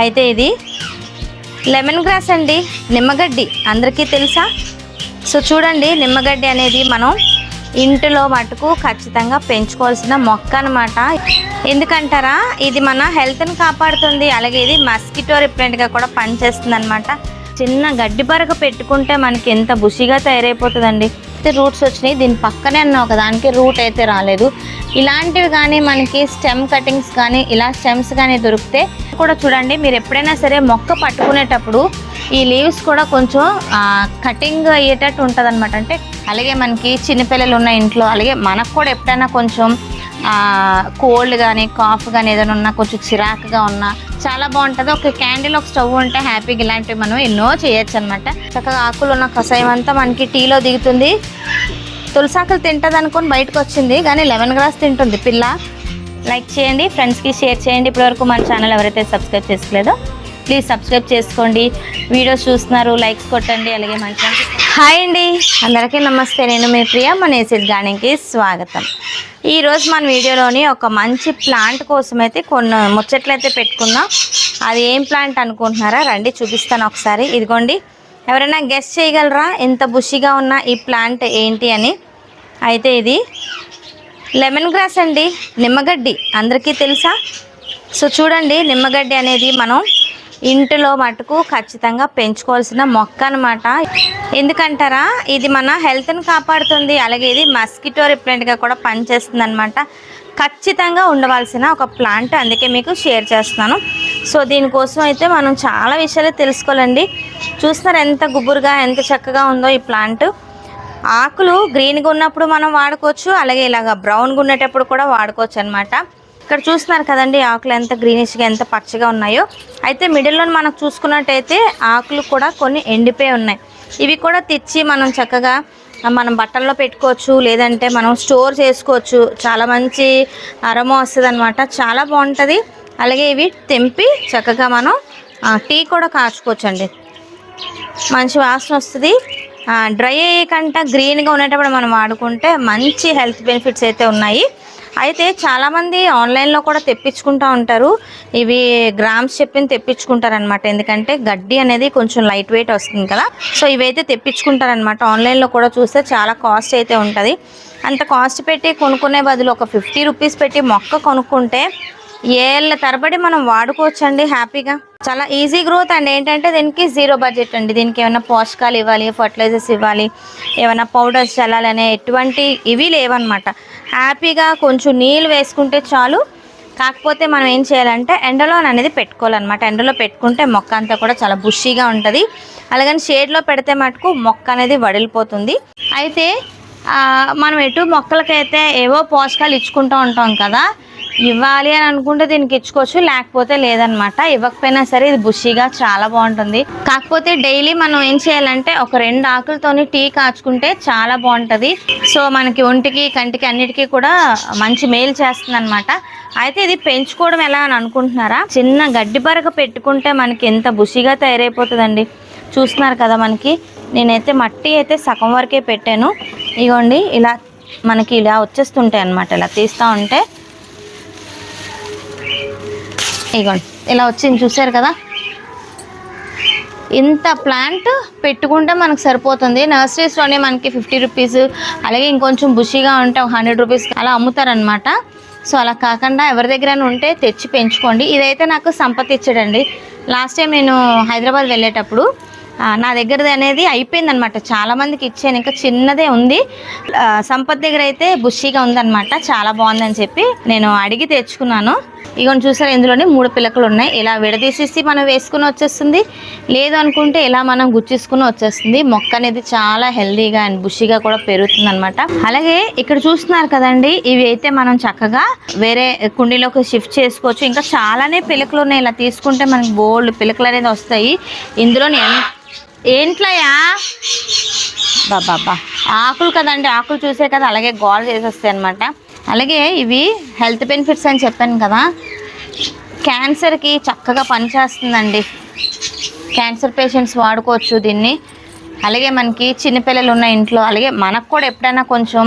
అయితే ఇది lemon grass అండి నిమ్మగడ్డి. అందరికీ తెలుసా? సో చూడండి నిమ్మగడ్డి అనేది మనం ఇంటిలో మటుకు ఖచ్చితంగా పెంచుకోవాల్సిన మొక్క అనమాట ఎందుకంటారా? ఇది మన హెల్త్ని కాపాడుతుంది. అలాగే ఇది మస్కిటో రిప్లెంట్గా కూడా పనిచేస్తుంది అనమాట చిన్న గడ్డి బరక పెట్టుకుంటే మనకి ఎంత బుషిగా తయారైపోతుందండి. అయితే రూట్స్ వచ్చినాయి. దీని పక్కనే అన్న ఒక దానికి రూట్ అయితే రాలేదు. ఇలాంటివి కానీ మనకి స్టెమ్ కటింగ్స్ కానీ ఇలా స్టెమ్స్ కానీ దొరికితే కూడా చూడండి మీరు ఎప్పుడైనా సరే మొక్క పట్టుకునేటప్పుడు ఈ లీవ్స్ కూడా కొంచెం కటింగ్ అయ్యేటట్టు ఉంటుంది అనమాట అంటే అలాగే మనకి చిన్నపిల్లలు ఉన్న ఇంట్లో అలాగే మనకు కూడా ఎప్పుడైనా కొంచెం కోల్డ్ కానీ కాఫ్ కానీ ఏదైనా ఉన్నా కొంచెం చిరాకుగా ఉన్నా చాలా బాగుంటుంది. ఒక క్యాండిల్ ఒక స్టవ్ ఉంటే హ్యాపీగా ఇలాంటివి మనం ఎన్నో చేయొచ్చు అనమాట చక్కగా ఆకులు ఉన్న కషాయం అంతా మనకి టీలో దిగుతుంది. తులసాకులు తింటుంది అనుకొని బయటకు వచ్చింది కానీ లెమన్ గ్రాస్ తింటుంది పిల్ల. లైక్ చేయండి ఫ్రెండ్స్కి షేర్ చేయండి. ఇప్పటివరకు మన ఛానల్ ఎవరైతే సబ్స్క్రైబ్ చేసుకోలేదో ప్లీజ్ సబ్స్క్రైబ్ చేసుకోండి. వీడియోస్ చూస్తున్నారు లైక్స్ కొట్టండి అలాగే మంచి హాయ్ అండి. అందరికీ నమస్తే. నేను మీ ప్రియ మన ఏసిడ్ గార్డెన్కి స్వాగతం ఈరోజు మన వీడియోలోని ఒక మంచి ప్లాంట్ కోసం అయితే కొన్ని ముచ్చట్లు అయితే పెట్టుకుందాం. అది ఏం ప్లాంట్ అనుకుంటున్నారా? రండి చూపిస్తాను ఒకసారి. ఇదిగోండి. ఎవరైనా గెస్ట్ చేయగలరా? ఎంత బుషిగా ఉన్న ఈ ప్లాంట్ ఏంటి అని. అయితే ఇది లెమన్ గ్రాస్ అండి. నిమ్మగడ్డి. అందరికీ తెలుసా? సో చూడండి నిమ్మగడ్డి అనేది మనం ఇంటిలో మటుకు ఖచ్చితంగా పెంచుకోవాల్సిన మొక్క అనమాట ఎందుకంటారా? ఇది మన హెల్త్ని కాపాడుతుంది. అలాగే ఇది మస్కిటో రిప్లెంట్గా కూడా పనిచేస్తుంది అనమాట ఖచ్చితంగా ఉండవలసిన ఒక ప్లాంట్ అందుకే మీకు షేర్ చేస్తున్నాను. సో దీనికోసం అయితే మనం చాలా విషయాలు తెలుసుకోవాలండి. చూస్తున్నారు ఎంత గుబురుగా ఎంత చక్కగా ఉందో ఈ ప్లాంట్. ఆకులు గ్రీన్గా ఉన్నప్పుడు మనం వాడుకోవచ్చు. అలాగే ఇలాగ బ్రౌన్గా ఉండేటప్పుడు కూడా వాడుకోవచ్చు అనమాట ఇక్కడ చూస్తున్నారు కదండి ఆకులు ఎంత గ్రీనిష్గా ఎంత పచ్చగా ఉన్నాయో. అయితే మిడిల్లో మనం చూసుకున్నట్టయితే ఆకులు కూడా కొన్ని ఎండిపోయి ఉన్నాయి. ఇవి కూడా తెచ్చి మనం చక్కగా మనం బట్టల్లో పెట్టుకోవచ్చు లేదంటే మనం స్టోర్ చేసుకోవచ్చు. చాలా మంచి అరమో వస్తుంది అనమాట చాలా బాగుంటుంది. అలాగే ఇవి తెంపి చక్కగా మనం టీ కూడా కాచుకోవచ్చు అండి మంచి వాసన వస్తుంది. డ్రై డ్రై అయ్యేకంట గ్రీన్గా ఉండేటప్పుడు మనం వాడుకుంటే మంచి హెల్త్ బెనిఫిట్స్ అయితే ఉన్నాయి. అయితే చాలామంది ఆన్లైన్లో కూడా తెప్పించుకుంటూ ఉంటారు. ఇవి గ్రామ్స్ చెప్పిన తెప్పించుకుంటారనమాట ఎందుకంటే గడ్డి అనేది కొంచెం లైట్ వెయిట్ వస్తుంది కదా. సో ఇవైతే తెప్పించుకుంటారనమాట ఆన్లైన్లో కూడా చూస్తే చాలా కాస్ట్ అయితే ఉంటుంది. అంత కాస్ట్ పెట్టి కొనుక్కునే బదులు ఒక ఫిఫ్టీ రూపీస్ పెట్టి మొక్క కొనుక్కుంటే ఏళ్ళ తరబడి మనం వాడుకోవచ్చండి హ్యాపీగా. చాలా ఈజీ గ్రోత్ అండ్. ఏంటంటే దీనికి జీరో బడ్జెట్ అండి. దీనికి ఏమైనా పోషకాలు ఇవ్వాలి ఫర్టిలైజర్స్ ఇవ్వాలి ఏమైనా పౌడర్స్ చల్లాలనే ఎటువంటి ఇవి లేవన్నమాట. హ్యాపీగా కొంచెం నీళ్ళు వేసుకుంటే చాలు. కాకపోతే మనం ఏం చేయాలంటే ఎండలో అనేది పెట్టుకోవాలన్నమాట. ఎండలో పెట్టుకుంటే మొక్క అంతా కూడా చాలా బుషీగా ఉంటుంది. అలాగని షేడ్లో పెడితే మటుకు మొక్క అనేది వడిలిపోతుంది. అయితే మనం ఎటు మొక్కలకైతే ఏవో పోషకాలు ఇచ్చుకుంటూ ఉంటాం కదా ఇవ్వాలి అని అనుకుంటే దీనికి ఇచ్చుకోవచ్చు లేకపోతే లేదనమాట ఇవ్వకపోయినా సరే ఇది బుషీగా చాలా బాగుంటుంది. కాకపోతే డైలీ మనం ఏం చేయాలంటే ఒక రెండు ఆకులతోని టీ కాచుకుంటే చాలా బాగుంటుంది. సో మనకి ఒంటికి కంటికి అన్నిటికీ కూడా మంచి మేలు చేస్తుంది అనమాట అయితే ఇది పెంచుకోవడం ఎలా అని అనుకుంటున్నారా? చిన్న గడ్డి బరక పెట్టుకుంటే మనకి ఎంత బుషీగా తయారైపోతుందండి. చూస్తున్నారు కదా మనకి నేనైతే మట్టి అయితే సగం వరకే పెట్టాను. ఇగోండి ఇలా మనకి ఇలా వచ్చేస్తుంటాయి అనమాట ఇలా తీస్తూ ఉంటే ఇగోండి ఇలా వచ్చింది చూసారు కదా? ఇంత ప్లాంట్ పెట్టుకుంటే మనకు సరిపోతుంది. నర్సరీస్లోనే మనకి ఫిఫ్టీ రూపీస్ అలాగే ఇంకొంచెం బుషీగా ఉంటే ఒక హండ్రెడ్ రూపీస్ అలా అమ్ముతారనమాట సో అలా కాకుండా ఎవరి దగ్గర ఉంటే తెచ్చి పెంచుకోండి. ఇదైతే నాకు సంపత్ ఇచ్చాడండి. లాస్ట్ టైం నేను హైదరాబాద్ వెళ్ళేటప్పుడు నా దగ్గరది అనేది అయిపోయిందనమాట చాలామందికి ఇచ్చాను. ఇంకా చిన్నదే ఉంది. సంపత్ దగ్గర అయితే బుషీగా ఉందన్నమాట. చాలా బాగుందని చెప్పి నేను అడిగి తెచ్చుకున్నాను. ఇగోని చూసారు ఇందులోనే మూడు పిలకలు ఉన్నాయి. ఇలా విడదీసేసి మనం వేసుకుని వచ్చేస్తుంది. లేదు అనుకుంటే ఇలా మనం గుచ్చేసుకుని వచ్చేస్తుంది. మొక్క అనేది చాలా హెల్దీగా అండ్ బుషిగా కూడా పెరుగుతుంది అనమాట అలాగే ఇక్కడ చూస్తున్నారు కదండి ఇవి అయితే మనం చక్కగా వేరే కుండీలోకి షిఫ్ట్ చేసుకోవచ్చు. ఇంకా చాలానే పిలకలు ఉన్నాయి. ఇలా తీసుకుంటే మనకి బోల్డ్ పిలకలు అనేది వస్తాయి. ఇందులో ఎన్- ఏంట్లయా బాబా ఆకులు కదండి ఆకులు చూసే కదా అలాగే గోల్ చేసేస్తాయి అనమాట అలాగే ఇవి హెల్త్ బెనిఫిట్స్ అని చెప్పాను కదా. క్యాన్సర్కి చక్కగా పనిచేస్తుందండి. క్యాన్సర్ పేషెంట్స్ వాడుకోవచ్చు దీన్ని. అలాగే మనకి చిన్నపిల్లలు ఉన్న ఇంట్లో అలాగే మనకు కూడా ఎప్పుడైనా కొంచెం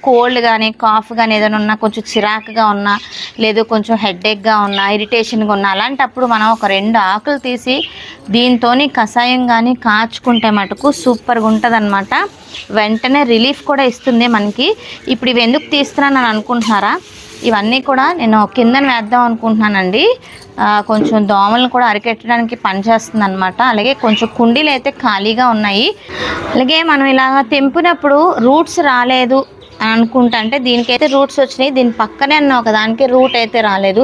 కోల్డ్ కానీ కాఫ్ కానీ ఏదైనా ఉన్నా కొంచెం చిరాకుగా ఉన్నా లేదు కొంచెం హెడ్ఏక్గా ఉన్నా ఇరిటేషన్గా ఉన్నా అలాంటప్పుడు మనం ఒక రెండు ఆకులు తీసి దీంతో కషాయం కానీ కాచుకుంటే మటుకు సూపర్గా ఉంటుంది వెంటనే రిలీఫ్ కూడా ఇస్తుంది మనకి. ఇప్పుడు ఇవి ఎందుకు తీస్తున్నానని అనుకుంటున్నారా? ఇవన్నీ కూడా నేను కిందన వేద్దాం అనుకుంటున్నానండి. కొంచెం దోమలను కూడా అరికెట్టడానికి పనిచేస్తుంది అనమాట అలాగే కొంచెం కుండీలు అయితే ఖాళీగా ఉన్నాయి. అలాగే మనం ఇలాగ తెంపినప్పుడు రూట్స్ రాలేదు అని అనుకుంటా. అంటే దీనికైతే రూట్స్ వచ్చినాయి. దీని పక్కనే అన్న ఒక దానికి రూట్ అయితే రాలేదు.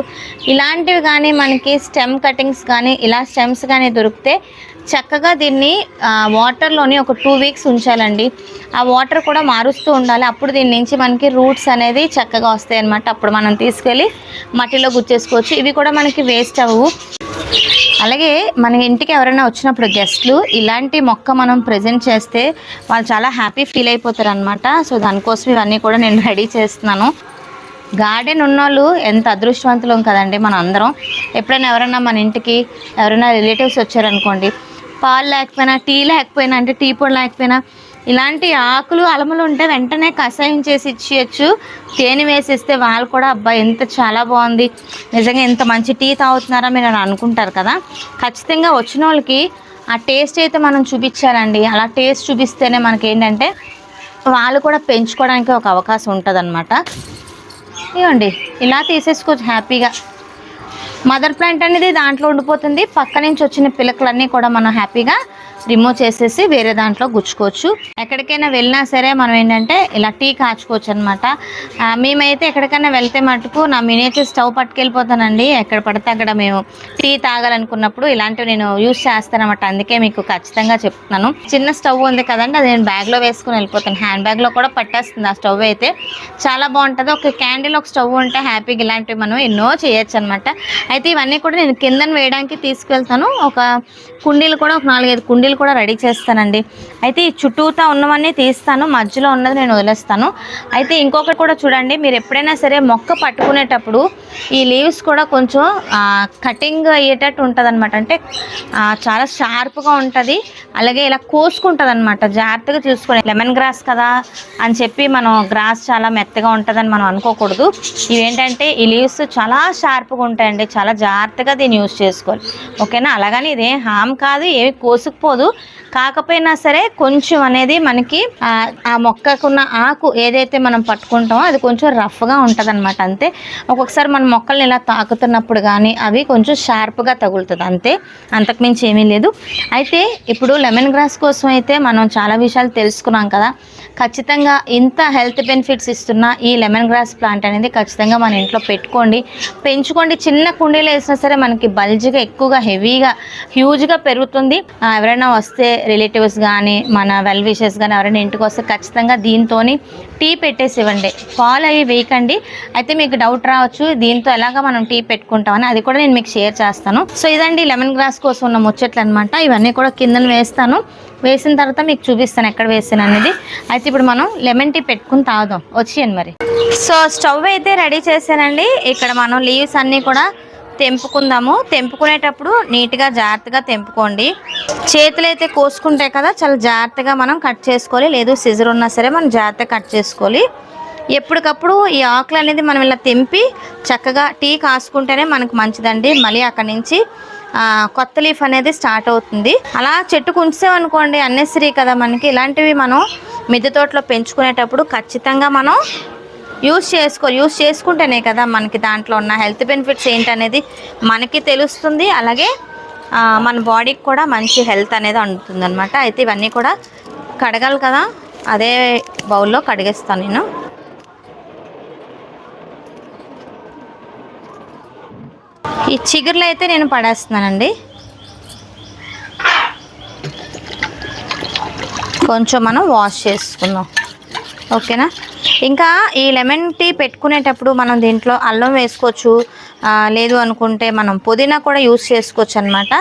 ఇలాంటివి కానీ మనకి స్టెమ్ కటింగ్స్ కానీ ఇలా స్టెమ్స్ కానీ దొరికితే చక్కగా దీన్ని వాటర్లోని ఒక టూ వీక్స్ ఉంచాలండి. ఆ వాటర్ కూడా మారుస్తూ ఉండాలి. అప్పుడు దీని నుంచి మనకి రూట్స్ అనేది చక్కగా వస్తాయి అన్నమాట. అప్పుడు మనం తీసుకెళ్ళి మట్టిలో గుచ్చేసుకోవచ్చు. ఇవి కూడా మనకి వేస్ట్ అవ్వవు. అలాగే మన ఇంటికి ఎవరైనా వచ్చినప్పుడు గెస్ట్లు ఇలాంటి మొక్క మనం ప్రజెంట్ చేస్తే వాళ్ళు చాలా హ్యాపీ ఫీల్ అయిపోతారు అనమాట సో దానికోసం ఇవన్నీ కూడా నేను రెడీ చేస్తున్నాను. గార్డెన్ ఉన్నోళ్ళు ఎంత అదృష్టవంతులం కదండి మనం అందరం. ఎప్పుడైనా ఎవరైనా మన ఇంటికి ఎవరైనా రిలేటివ్స్ వచ్చారనుకోండి పాలు లేకపోయినా టీ లేకపోయినా అంటే టీ పొడి లేకపోయినా ఇలాంటి ఆకులు అలములు ఉంటే వెంటనే కషాయం చేసి ఇచ్చేయచ్చు. తేనె వేసిస్తే వాళ్ళు కూడా అబ్బాయి ఎంత చాలా బాగుంది. నిజంగా ఎంత మంచి టీ తాగుతున్నారా మీరు అని అనుకుంటారు కదా. ఖచ్చితంగా వచ్చిన వాళ్ళకి ఆ టేస్ట్ అయితే మనం చూపించాలండి. అలా టేస్ట్ చూపిస్తేనే మనకి ఏంటంటే వాళ్ళు కూడా పెంచుకోవడానికి ఒక అవకాశం ఉంటుంది ఇవ్వండి ఇలా తీసేసుకోవచ్చు హ్యాపీగా. మదర్ ప్లాంట్ అనేది దాంట్లో ఉండిపోతుంది. పక్క నుంచి వచ్చిన పిలకలన్నీ కూడా మనం హ్యాపీగా రిమూవ్ చేసేసి వేరే దాంట్లో గుచ్చుకోవచ్చు. ఎక్కడికైనా వెళ్ళినా సరే మనం ఏంటంటే ఇలా టీ కాచుకోవచ్చు అనమాట మేమైతే ఎక్కడికైనా వెళ్తే మటుకు నా మినేచర్ స్టవ్ పట్టుకెళ్ళిపోతానండి. ఎక్కడ పడితే అక్కడ మేము టీ తాగాలనుకున్నప్పుడు ఇలాంటివి నేను యూస్ చేస్తానమాట అందుకే మీకు ఖచ్చితంగా చెప్తున్నాను. చిన్న స్టవ్ ఉంది కదండి అది నేను బ్యాగ్లో వేసుకుని వెళ్ళిపోతాను. హ్యాండ్ బ్యాగ్లో కూడా పట్టేస్తుంది ఆ స్టవ్ అయితే. చాలా బాగుంటుంది. ఒక క్యాండిల్ ఒక స్టవ్ ఉంటే హ్యాపీగా ఇలాంటివి మనం ఎన్నో చేయొచ్చు అనమాట అయితే ఇవన్నీ కూడా నేను కిందన వేయడానికి తీసుకెళ్తాను. ఒక కుండీలు కూడా ఒక నాలుగైదు కుండీలు కూడా రెడీ చేస్తానండి. అయితే ఈ చుట్టూతా ఉన్నవన్నీ తీస్తాను. మధ్యలో ఉన్నది నేను వదిలేస్తాను. అయితే ఇంకొకటి కూడా చూడండి. మీరు ఎప్పుడైనా సరే మొక్క పట్టుకునేటప్పుడు ఈ లీవ్స్ కూడా కొంచెం కటింగ్ అయ్యేటట్టు ఉంటుంది అనమాట అంటే చాలా షార్ప్గా ఉంటుంది. అలాగే ఇలా కోసుకుంటుంది అనమాట జాగ్రత్తగా చూసుకొని లెమన్ గ్రాస్ కదా అని చెప్పి మనం గ్రాస్ చాలా మెత్తగా ఉంటుందని మనం అనుకోకూడదు. ఇవేంటంటే ఈ లీవ్స్ చాలా షార్ప్గా ఉంటాయండి. చాలా జాగ్రత్తగా దీన్ని యూస్ చేసుకోవాలి. ఓకేనా? అలాగని ఇదేం హామ్ కాదు. ఏమి కోసుకుపోదు. ಅದು కాకపోయినా సరే కొంచెం అనేది మనకి ఆ, మొక్కకున్న ఆకు ఏదైతే మనం పట్టుకుంటామో అది కొంచెం రఫ్గా ఉంటుంది అనమాట అంతే. ఒక్కొక్కసారి మన మొక్కల్ని ఇలా తాకుతున్నప్పుడు కానీ అవి కొంచెం షార్ప్గా తగులుతుంది అంతే. అంతకుమించి ఏమీ లేదు. అయితే ఇప్పుడు లెమన్ గ్రాస్ కోసం అయితే మనం చాలా విషయాలు తెలుసుకున్నాం కదా. ఖచ్చితంగా ఇంత హెల్త్ బెనిఫిట్స్ ఇస్తున్న ఈ లెమన్ గ్రాస్ ప్లాంట్ అనేది ఖచ్చితంగా మన ఇంట్లో పెట్టుకోండి. పెంచుకోండి. చిన్న కుండీలో వేసినా సరే మనకి బల్జ్గా ఎక్కువగా హెవీగా హ్యూజ్గా పెరుగుతుంది. ఎవరైనా వస్తే రిలేటివ్స్ కానీ మన వెల్ విషెస్ కానీ ఎవరైనా ఇంటికి వస్తే ఖచ్చితంగా దీంతో టీ పెట్టేసి ఇవ్వండి పాలు అవి వేయకండి. అయితే మీకు డౌట్ రావచ్చు దీంతో ఎలాగా మనం టీ పెట్టుకుంటామని అది కూడా నేను మీకు షేర్ చేస్తాను. సో ఇదండి లెమన్ గ్రాస్ కోసం ఉన్న ముచ్చట్లు అనమాట ఇవన్నీ కూడా కిందన వేస్తాను. వేసిన తర్వాత మీకు చూపిస్తాను ఎక్కడ వేసాను అనేది. అయితే ఇప్పుడు మనం లెమన్ టీ పెట్టుకుని తాగుదాం. వచ్చేయండి మరి. సో స్టవ్ అయితే రెడీ చేశానండి. ఇక్కడ మనం లీవ్స్ అన్నీ కూడా తెంపుకుందాము. తెంపుకునేటప్పుడు నీట్గా జాగ్రత్తగా తెంపుకోండి. చేతులు అయితే కోసుకుంటాయి కదా చాలా జాగ్రత్తగా మనం కట్ చేసుకోవాలి. లేదు సిజర్ ఉన్నా సరే మనం జాగ్రత్తగా కట్ చేసుకోవాలి. ఎప్పటికప్పుడు ఈ ఆకులు అనేది మనం ఇలా తెంపి చక్కగా టీ కాసుకుంటేనే మనకు మంచిదండి. మళ్ళీ అక్కడి నుంచి కొత్త లీఫ్ అనేది స్టార్ట్ అవుతుంది. అలా చెట్టుకు ఉంచామనుకోండి అన్నెసరీ కదా మనకి. ఇలాంటివి మనం మిద్దె తోటలో పెంచుకునేటప్పుడు ఖచ్చితంగా మనం యూస్ చేసుకో యూస్ చేసుకుంటేనే కదా మనకి దాంట్లో ఉన్న హెల్త్ బెనిఫిట్స్ ఏంటనేది మనకి తెలుస్తుంది. అలాగే మన బాడీకి కూడా మంచి హెల్త్ అనేది అందుతుంది అనమాట అయితే ఇవన్నీ కూడా కడగాలి కదా. అదే బౌల్లో కడిగేస్తాను నేను. ఈ చిగురులు అయితే నేను పడేస్తున్నానండి. కొంచెం మనం వాష్ చేసుకుందాం. ఓకేనా? ఇంకా ఈ లెమన్ టీ పెట్టుకునేటప్పుడు మనం దీంట్లో అల్లం వేసుకోవచ్చు. లేదు అనుకుంటే మనం పుదీనా కూడా యూస్ చేసుకోవచ్చు అనమాట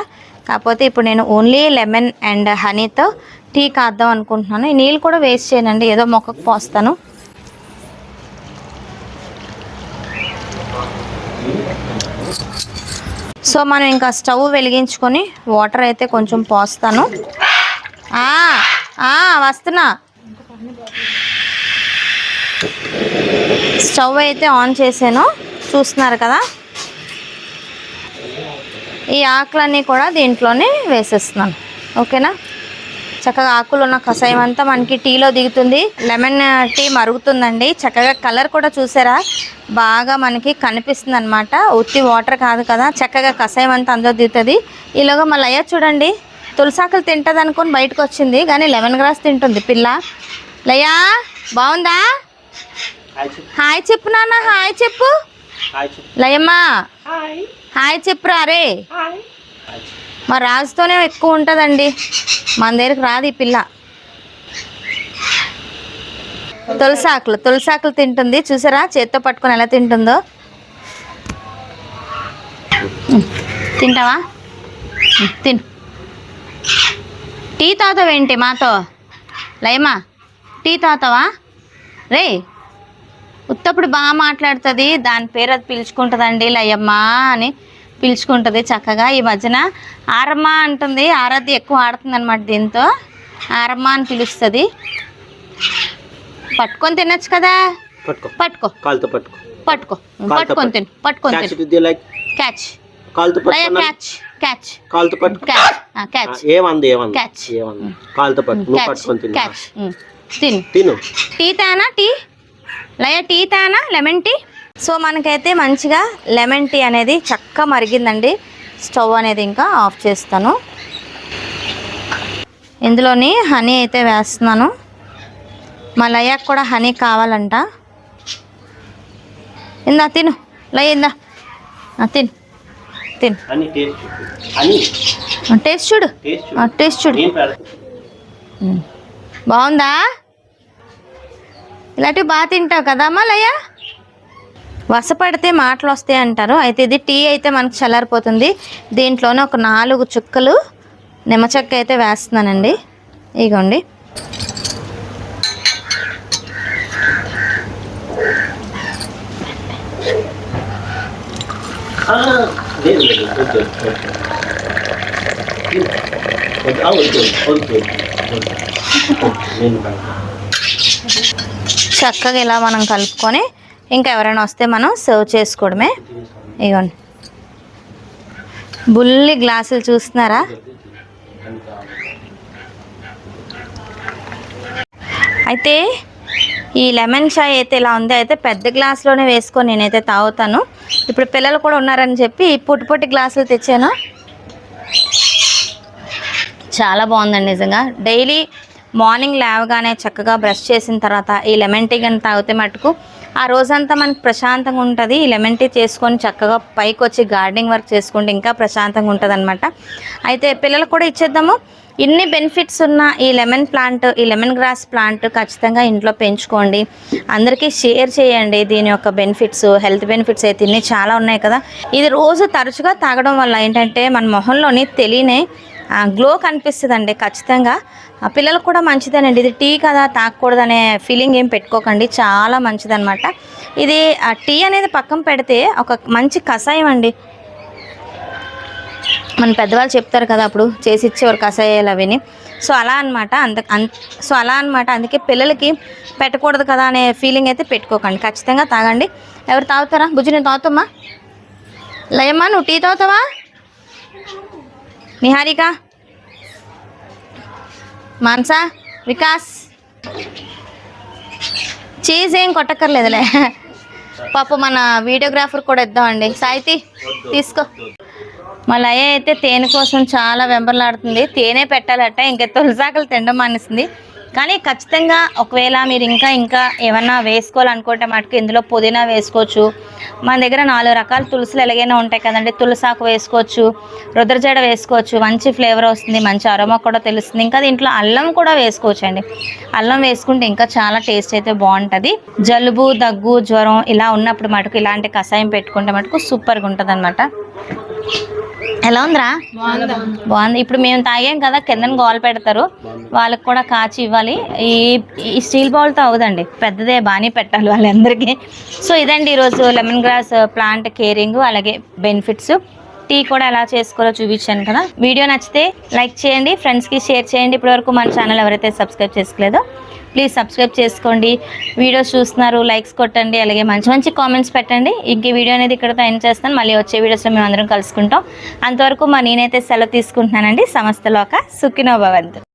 కాకపోతే ఇప్పుడు నేను ఓన్లీ లెమన్ అండ్ హనీతో టీ కాద్దాం అనుకుంటున్నాను. ఈ నీళ్ళు కూడా వేస్ట్ చేయనండి. ఏదో మొక్కకు పోస్తాను. సో మనం ఇంకా స్టవ్ వెలిగించుకొని వాటర్ అయితే కొంచెం పోస్తాను. వస్తున్నా. స్టవ్ అయితే ఆన్ చేసాను చూస్తున్నారు కదా? ఈ ఆకులన్నీ కూడా దీంట్లోనే వేసేస్తున్నాను. ఓకేనా? చక్కగా ఆకులు ఉన్న కషాయం అంతా మనకి టీలో దిగుతుంది. లెమన్ టీ మరుగుతుందండి. చక్కగా కలర్ కూడా చూసారా? బాగా మనకి కనిపిస్తుంది అనమాట ఉత్తి వాటర్ కాదు కదా? చక్కగా కషాయం అంతా అందులో దిగుతుంది. ఈలోగా మళ్ళీ అయ్యా చూడండి. తులసాకులు తింటుంది అనుకుని బయటకు వచ్చింది కానీ లెమన్ గ్రాస్ తింటుంది పిల్ల. లయ్యా బాగుందా? హాయ్ చెప్పు. హాయ్ చెప్పు నాన్న హాయ్ చెప్పు. లయమ్మా. హాయ్. హాయ్ చెప్పురా అరే మా రాజుతోనే ఎక్కువ ఉంటుందండి. మన దగ్గరికి రాదు ఈ పిల్ల. తులసాకులు తులసాకులు తింటుంది. చూసారా? చేత్తో పట్టుకొని ఎలా తింటుందో? తింటావా? తిను. టీ తాగుతావేంటి మాతో? లయమా టీ తాగుతావా? రే ఉత్తప్పుడు బాగా మాట్లాడుతుంది. దాని పేరు అది పిలుచుకుంటుందండి లయమ్మ అని పిలుచుకుంటుంది చక్కగా ఈ మధ్యన. ఆరమ్మ అంటుంది ఆరాధ్య ఎక్కువ ఆడుతుంది అనమాట దీంతో. ఆరమ్మ అని పిలుస్తుంది. పట్టుకొని తినొచ్చు కదా? పట్టుకో. పట్టుకో. కాలుతో పట్టుకో. పట్టుకో. పట్టుకొని తిను. పట్టుకొని తిను. క్యాచ్ కాలుతో క్యాచ్ క్యాచ్ కాలుతో పట్టుకో. క్యాచ్ క్యాచ్ ఏమంది ఏమంది? కాలుతో పట్టు క్యాచ్ పట్టుకొని తిను. క్యాచ్ తిను. తిను. టీ తానా? టీ? లయ టీ తానా? Lemon tea? సో మనకైతే మంచిగా లెమన్ టీ అనేది చక్కగా మరిగిందండి. స్టవ్ అనేది ఇంకా ఆఫ్ చేస్తాను. ఇందులోని హనీ అయితే వేస్తున్నాను. మా లయకు కూడా హనీ కావాలంట. ఇందా తిను. లయ ఇందా. తిను. తిను. టేస్ట్ చూడు. టేస్ట్ చూడు. బాగుందా? ఇలాంటివి బాగా తింటావు కదా అమ్మా వసపడితే మాటలు వస్తాయి అంటారు. అయితే ఇది టీ అయితే మనకు చల్లారిపోతుంది. దీంట్లోనే ఒక నాలుగు చుక్కలు నిమ్మచెక్క అయితే వేస్తున్నానండి. ఇగోండి. నేను చక్కగా ఇలా మనం కలుపుకొని ఇంకా ఎవరైనా వస్తే మనం సర్వ్ చేసుకోవడమే. ఇవ్వండి బుల్లి గ్లాసులు చూస్తున్నారా? అయితే ఈ లెమన్ చాయ్ అయితే ఇలా ఉంది? అయితే పెద్ద గ్లాస్లోనే వేసుకొని నేనైతే తాగుతాను. ఇప్పుడు పిల్లలు కూడా ఉన్నారని చెప్పి పొట్టి పొట్టి గ్లాసులు తెచ్చాను. చాలా బాగుందండి నిజంగా. డైలీ మార్నింగ్ లేవగానే చక్కగా బ్రష్ చేసిన తర్వాత ఈ లెమన్ టీ కానీ తాగితే మటుకు ఆ రోజంతా మనకు ప్రశాంతంగా ఉంటుంది. ఈ లెమన్ టీ చేసుకొని చక్కగా పైకి వచ్చి గార్డెనింగ్ వర్క్ చేసుకుంటే ఇంకా ప్రశాంతంగా ఉంటుంది అనమాట అయితే పిల్లలకు కూడా ఇచ్చేద్దాము. ఇన్ని బెనిఫిట్స్ ఉన్న ఈ లెమన్ ప్లాంట్ ఈ లెమన్ గ్రాస్ ప్లాంట్ ఖచ్చితంగా ఇంట్లో పెంచుకోండి. అందరికీ షేర్ చేయండి. దీని యొక్క బెనిఫిట్స్ హెల్త్ బెనిఫిట్స్ అయితే ఇన్ని చాలా ఉన్నాయి కదా. ఇది రోజు తరచుగా తాగడం వల్ల ఏంటంటే మన మొహంలోని తెలియని గ్లో కనిపిస్తుందండి ఖచ్చితంగా. పిల్లలకు కూడా మంచిదేనండి. ఇది టీ కదా తాగకూడదనే ఫీలింగ్ ఏం పెట్టుకోకండి. చాలా మంచిదనమాట ఇది ఆ టీ అనేది పక్కన పెడితే ఒక మంచి కషాయం అండి మన పెద్దవాళ్ళు చెప్తారు కదా అప్పుడు చేసి ఇచ్చేవారు కషాయాలు అవిని. సో అలా అనమాట అంత సో అలా అనమాట అందుకే పిల్లలకి పెట్టకూడదు కదా అనే ఫీలింగ్ అయితే పెట్టుకోకండి. ఖచ్చితంగా తాగండి. ఎవరు తాగుతారా? బుజ్జి నేను తాగుతామా లయమ్మా నువ్వు టీ తాగుతావా? నిహారిక మాన్సా? వికాస్? చీజ్ ఏం కొట్టక్కర్లేదులే. పాప మన వీడియోగ్రాఫర్ కూడా ఇద్దామండి. సాయితి తీసుకో. మళ్ళీ అయ్య అయితే తేనె కోసం చాలా వెంబర్లాడుతుంది. తేనె పెట్టాలట. ఇంకా తులసాకులు తినడం మానేసింది. కానీ ఖచ్చితంగా ఒకవేళ మీరు ఇంకా ఇంకా ఏమన్నా వేసుకోవాలనుకుంటే మటుకు ఇందులో పుదీనా వేసుకోవచ్చు. మన దగ్గర నాలుగు రకాల తులసులు ఎలాగైనా ఉంటాయి కదండి. తులసాకు వేసుకోవచ్చు రుద్రజడ వేసుకోవచ్చు మంచి ఫ్లేవర్ వస్తుంది మంచి అరోమా కూడా తెలుస్తుంది. ఇంకా దీంట్లో అల్లం కూడా వేసుకోవచ్చు అండి అల్లం వేసుకుంటే ఇంకా చాలా టేస్ట్ అయితే బాగుంటుంది. జలుబు దగ్గు జ్వరం ఇలా ఉన్నప్పుడు మటుకు ఇలాంటి కషాయం పెట్టుకుంటే మటుకు సూపర్గా ఉంటుంది ఎలా ఉందిరా? బాగుంది. ఇప్పుడు మేము తాగాం కదా కిందన గోల పెడతారు. వాళ్ళకి కూడా కాచి ఇవ్వాలి. ఈ ఈ స్టీల్ బౌల్తో అవదండి పెద్దదే బాగానే పెట్టాలి వాళ్ళందరికీ. సో ఇదండి ఈరోజు లెమన్ గ్రాస్ ప్లాంట్ కేరింగ్ అలాగే బెనిఫిట్స్. టీ కూడా ఎలా చేసుకోవాలో చూపించాను కదా. వీడియో నచ్చితే లైక్ చేయండి ఫ్రెండ్స్కి షేర్ చేయండి. ఇప్పటివరకు మన ఛానల్ ఎవరైతే సబ్స్క్రైబ్ చేసుకోలేదో ప్లీజ్ సబ్స్క్రైబ్ చేసుకోండి. వీడియోస్ చూస్తున్నారు లైక్స్ కొట్టండి అలాగే మంచి మంచి కామెంట్స్ పెట్టండి. ఇంక వీడియో అనేది ఇక్కడతో ఎండ్ చేస్తాను. మళ్ళీ వచ్చే వీడియోస్లో మేము అందరం కలుసుకుంటాం. అంతవరకు మా నేనైతే సెలవు తీసుకుంటున్నానండి. సమస్తలోక సుఖినో భవంతు.